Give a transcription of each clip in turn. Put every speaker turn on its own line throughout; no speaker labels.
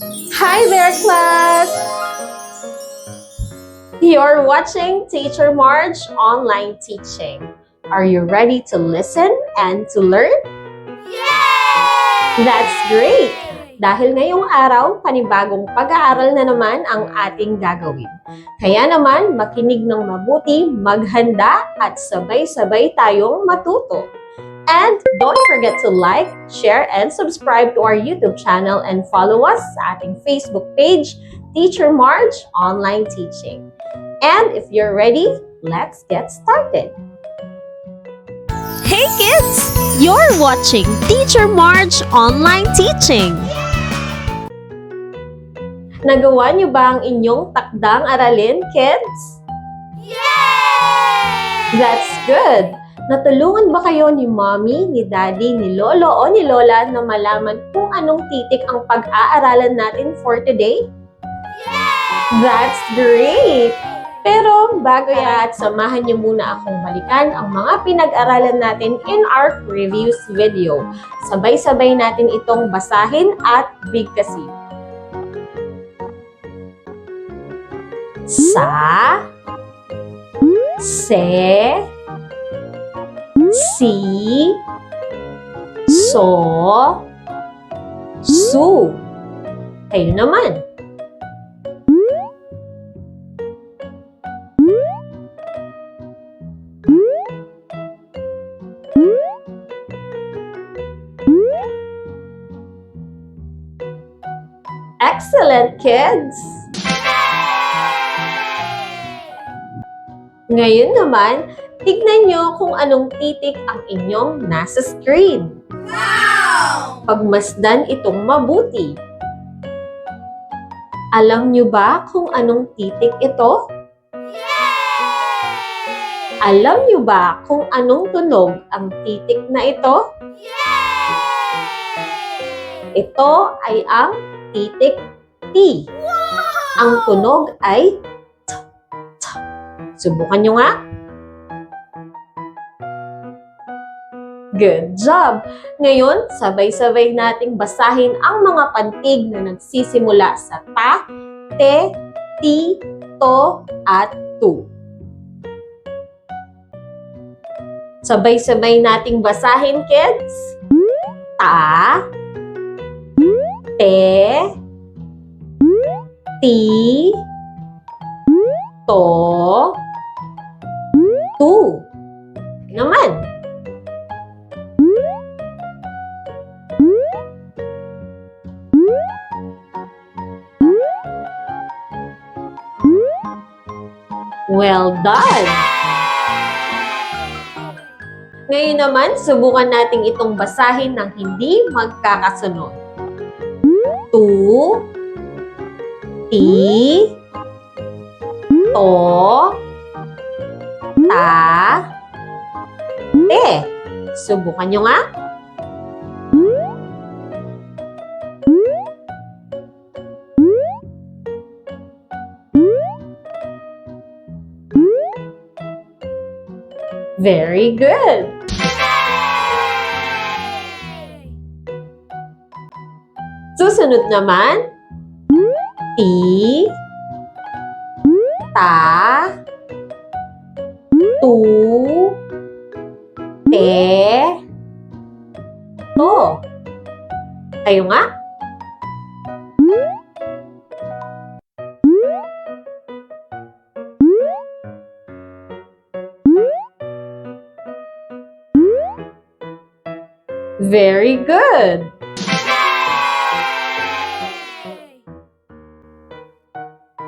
Hi there, class! You're watching Teacher Marge online teaching. Are you ready to listen and to learn?
Yay!
That's great! Dahil ngayong araw, panibagong pag-aaral na naman ang ating gagawin. Kaya naman, makinig ng mabuti, maghanda, at sabay-sabay tayong matuto. And don't forget to like, share, and subscribe to our YouTube channel and follow us sa ating Facebook page, Teacher Marge Online Teaching. And if you're ready, let's get started.
Hey kids! You're watching Teacher Marge Online Teaching.
Nagawa niyo ba ang inyong takdang aralin, kids?
Yay!
That's good! Natulungan ba kayo ni mommy, ni daddy, ni lolo o ni lola na malaman kung anong titik ang pag-aaralan natin for today? That's great! Pero bago yan, samahan niyo muna akong balikan ang mga pinag-aralan natin in our previous video. Sabay-sabay natin itong basahin at bigkasin. Sa Se Si So Su Kayo naman. Excellent, kids! Ngayon naman, tignan nyo kung anong titik ang inyong nasa screen.
Wow!
Pagmasdan itong mabuti. Alam nyo ba kung anong titik ito? Alam nyo ba kung anong tunog ang titik na ito? Ito ay ang titik T. Ang tunog ay t, t. Subukan nyo nga. Good job! Ngayon, sabay-sabay nating basahin ang mga pantig na nagsisimula sa ta, te, ti, to, at tu. Sabay-sabay nating basahin, kids. Ta, te, ti, to, tu. Naman. Well done! Ngayon naman, subukan nating itong basahin ng hindi magkakasunod. Tu, ti, to, ta, te. Subukan nyo nga. Very good! Susunod naman, ti, ta, tu, te, to. Kayo nga? Very good!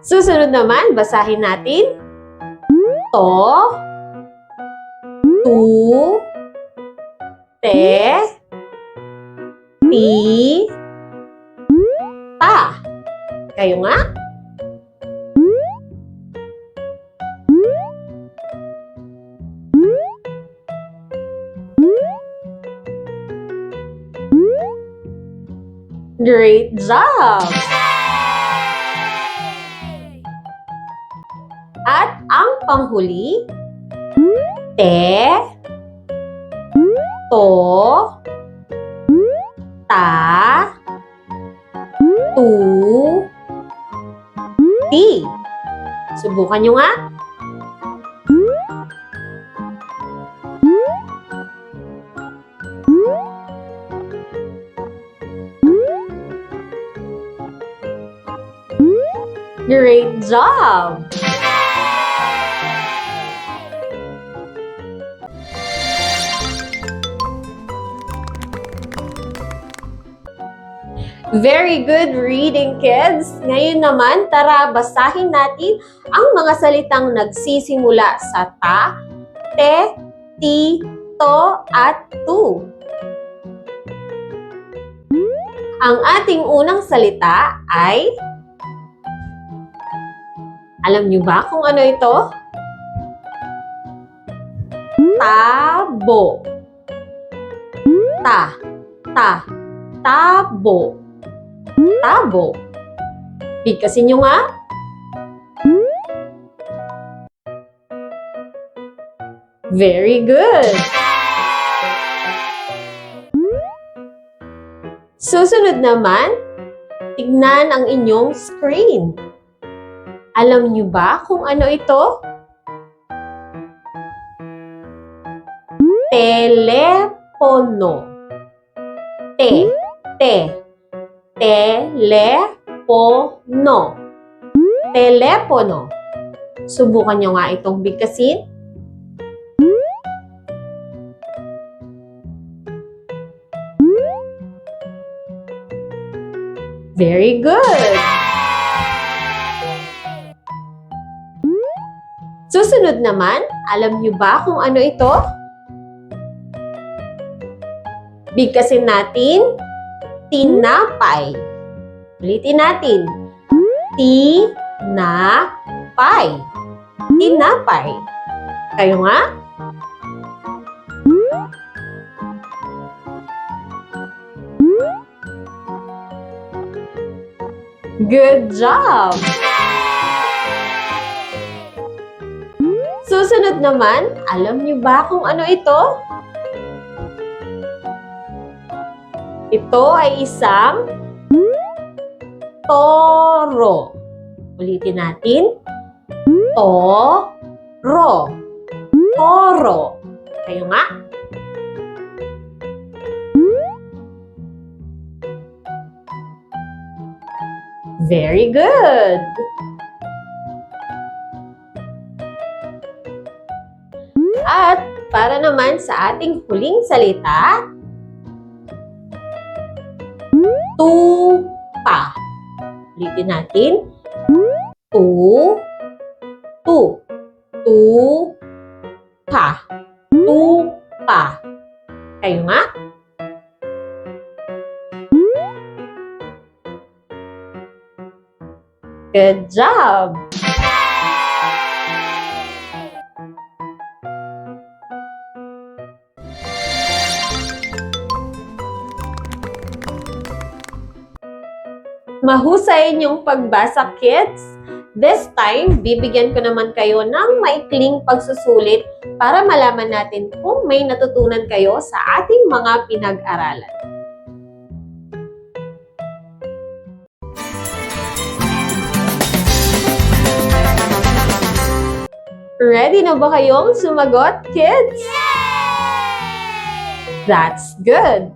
Susunod naman, basahin natin. To, tu, te, ti, ta. Kayo nga? Great job! At ang panghuli, te, to, ta, Tu. Ti. Subukan nyo nga. Job! Very good reading, kids! Ngayon naman, tara basahin natin ang mga salitang nagsisimula sa ta, te, ti, to, at tu. Ang ating unang salita ay alam niyo ba kung ano ito? Tabo. Ta. Ta. Tabo. Tabo. Bigkasin niyo nga. Very good. Susunod naman, tignan ang inyong screen. Alam niyo ba kung ano ito? Telepono. Te. Te. Telepono. Telepono. Subukan niyo nga itong bigkasin. Very good! Susunod naman, alam niyo ba kung ano ito? Bigkasin natin, tinapay. Ulitin natin, tinapay. Tinapay. Kayo nga? Good job! Susunod naman, alam niyo ba kung ano ito? Ito ay isang toro. Ulitin natin. Toro. Toro. Kayo nga? Very good! At para naman sa ating huling salita, tupa. Ulitin natin. Tu, tu, tu, pa. Tupa. Kayo nga? Good job! Mahusay niyong pagbasa, kids! This time, bibigyan ko naman kayo ng maikling pagsusulit para malaman natin kung may natutunan kayo sa ating mga pinag-aralan. Ready na ba kayong sumagot, kids? That's good!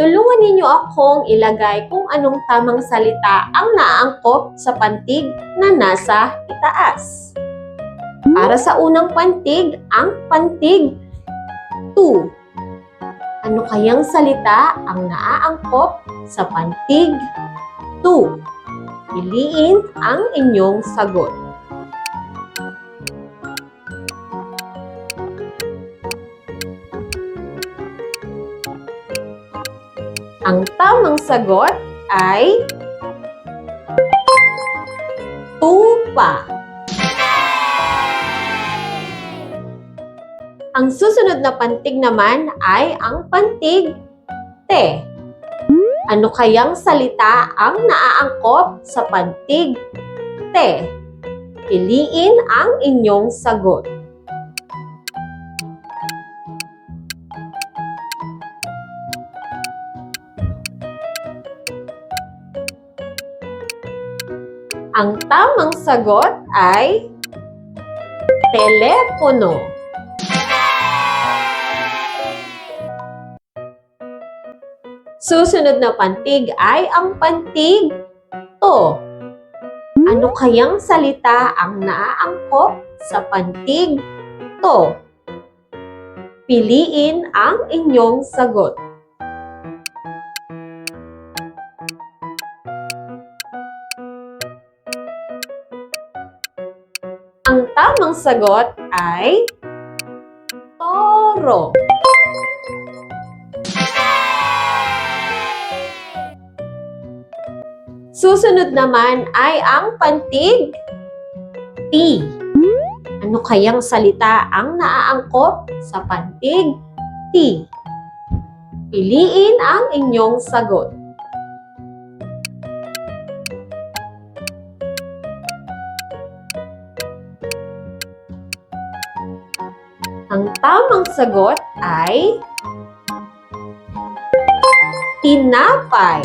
Tulungan ninyo akong ilagay kung anong tamang salita ang naangkop sa pantig na nasa itaas. Para sa unang pantig, ang pantig tu. Ano kayang salita ang naaangkop sa pantig tu? Piliin ang inyong sagot. Sagot ay tupa. Ang susunod na pantig naman ay ang pantig te. Ano kayang salita ang naaangkop sa pantig te? Piliin ang inyong sagot. Ang tamang sagot ay telepono. Susunod na pantig ay ang pantig to. Ano kayang salita ang naaangkop sa pantig to? Piliin ang inyong sagot. Ang sagot ay toro. Susunod naman ay ang pantig T. Ano kayang salita ang naaangkop sa pantig T? Piliin ang inyong sagot. Tamang sagot ay tinapay.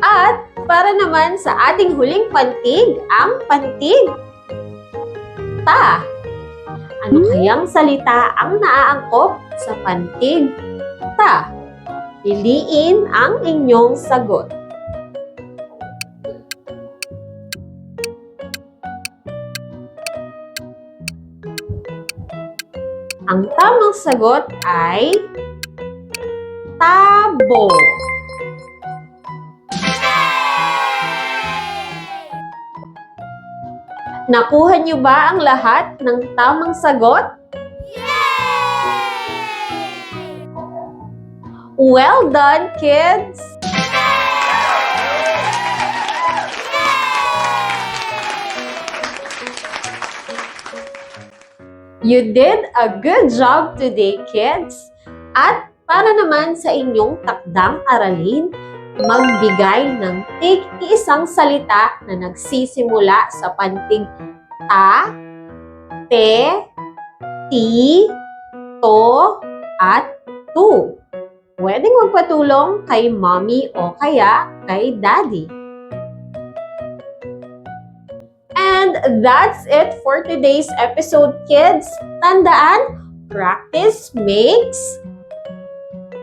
At para naman sa ating huling pantig, ang pantig ta. Ano kayang salita ang naaangkop sa pantig ta? Piliin ang inyong sagot. Ang tamang sagot ay tabo. Nakuha niyo ba ang lahat ng tamang sagot? Well done, kids! You did a good job today, kids! At para naman sa inyong takdang aralin, magbigay ng tig isang salita na nagsisimula sa pantig ta, te, ti, to, at tu. Pwedeng magpatulong kay mommy o kaya kay daddy. And that's it for today's episode, kids. Tandaan, practice makes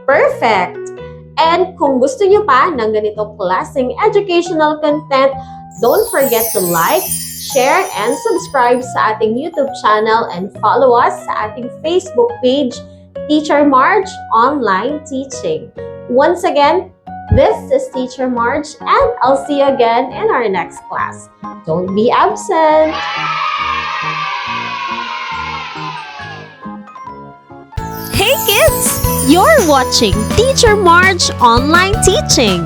perfect. And kung gusto nyo pa ng ganitong klaseng educational content, don't forget to like, share, and subscribe sa ating YouTube channel and follow us sa ating Facebook page, Teacher Marge Online Teaching. Once again, this is Teacher March, and I'll see you again in our next class. Don't be absent!
Hey kids! You're watching Teacher Marge Online Teaching.